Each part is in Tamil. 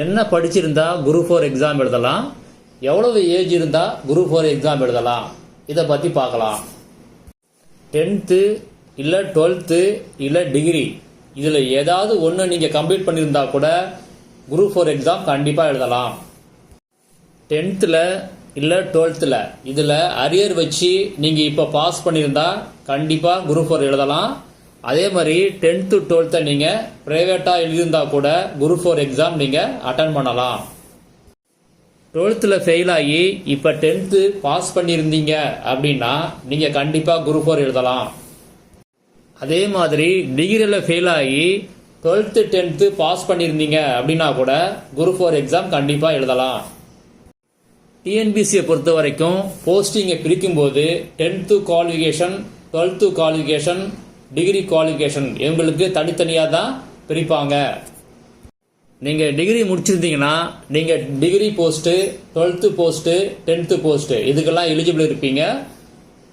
என்ன படிச்சிருந்தா குரூப் ஃபோர் எக்ஸாம் எழுதலாம்? எவ்வளவு ஏஜ் இருந்தால் குரூப் ஃபோர் எக்ஸாம் எழுதலாம்? இதை பற்றி பார்க்கலாம். டென்த்து இல்லை டுவெல்த்து இல்லை டிகிரி இதில் ஏதாவது ஒன்று நீங்கள் கம்ப்ளீட் பண்ணியிருந்தா கூட குரூப் ஃபோர் எக்ஸாம் கண்டிப்பாக எழுதலாம். டென்த்தில் இல்லை டுவெல்த்தில் இதில் அரியர் வச்சு நீங்கள் இப்போ பாஸ் பண்ணியிருந்தா கண்டிப்பாக குரூப் ஃபோர் எழுதலாம். அதே மாதிரி டென்த்து டுவெல்த்தை நீங்கள் ப்ரைவேட்டாக எழுதியிருந்தா கூட குரூப் ஃபோர் எக்ஸாம் நீங்கள் அட்டன் பண்ணலாம். டுவெல்த்தில் ஃபெயில் ஆகி இப்போ டென்த்து பாஸ் பண்ணியிருந்தீங்க அப்படின்னா நீங்கள் கண்டிப்பாக குரூப் ஃபோர் எழுதலாம். அதே மாதிரி டிகிரியில் ஃபெயில் ஆகி டுவெல்த்து டென்த்து பாஸ் பண்ணியிருந்தீங்க அப்படின்னா கூட குரூப் ஃபோர் எக்ஸாம் கண்டிப்பாக எழுதலாம். டிஎன்பிசியை பொறுத்த வரைக்கும் போஸ்டிங்கை பிரிக்கும்போது tenth qualification twelfth qualification degree qualification இவங்களுக்கு தனித்தனியாக தான் பிரிப்பாங்க. நீங்கள் டிகிரி முடிச்சிருந்தீங்கன்னா நீங்கள் degree post twelfth post tenth post இதுக்கெல்லாம் எலிஜிபிள் இருப்பீங்க.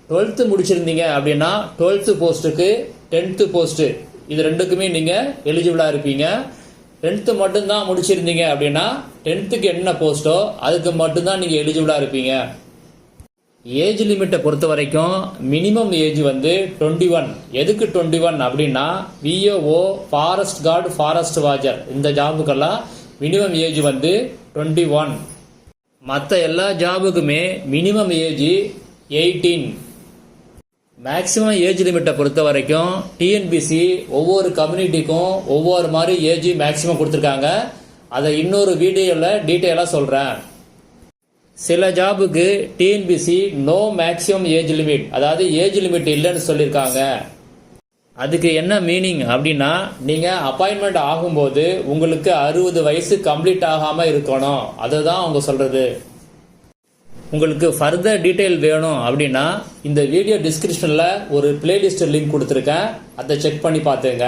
டுவெல்த்து முடிச்சிருந்தீங்க அப்படின்னா டுவெல்த்து போஸ்ட்டுக்கு டென்த்து போஸ்ட்டு இது ரெண்டுக்குமே நீங்கள் எலிஜிபிளாக இருப்பீங்க. டென்த்து மட்டும்தான் முடிச்சிருந்தீங்க அப்படின்னா டென்த்துக்கு என்ன போஸ்ட்டோ அதுக்கு மட்டும்தான் நீங்கள் எலிஜிபிளாக இருப்பீங்க. ஏஜ் லிமிட்டை பொறுத்த வரைக்கும் மினிமம் ஏஜ் வந்து டுவெண்ட்டி ஒன். எதுக்கு டுவெண்ட்டி ஒன் அப்படின்னா VAO forest guard forest watcher இந்த ஜாபுக்கெல்லாம் மினிமம் ஏஜ் வந்து டுவெண்ட்டி ஒன். மற்ற எல்லா ஜாபுக்குமே minimum age eighteen. Maximum age லிமிட்டை பொறுத்த வரைக்கும் டிஎன்பிசி ஒவ்வொரு கம்யூனிட்டிக்கும் ஒவ்வொரு மாதிரி ஏஜ் மேக்ஸிமம் கொடுத்துருக்காங்க. அதை இன்னொரு வீடியோவில் டீட்டெயிலாக சொல்கிறேன் சில ஜாபுக்கு TNPSC no maximum age limit அதாவது ஏஜ் லிமிட் இல்லைன்னு சொல்லியிருக்காங்க அதுக்கு என்ன மீனிங் அப்படின்னா நீங்கள் அப்பாயின்மெண்ட் ஆகும்போது உங்களுக்கு அறுபது வயசு கம்ப்ளீட் ஆகாமல் இருக்கணும். அதுதான் அவங்க சொல்கிறது உங்களுக்கு ஃபர்தர் டீட்டெயில் வேணும் அப்படின்னா இந்த வீடியோ டிஸ்கிரிப்ஷனில் ஒரு பிளேலிஸ்ட் லிங்க் கொடுத்துருக்கேன். அதை செக் பண்ணி பார்த்துங்க.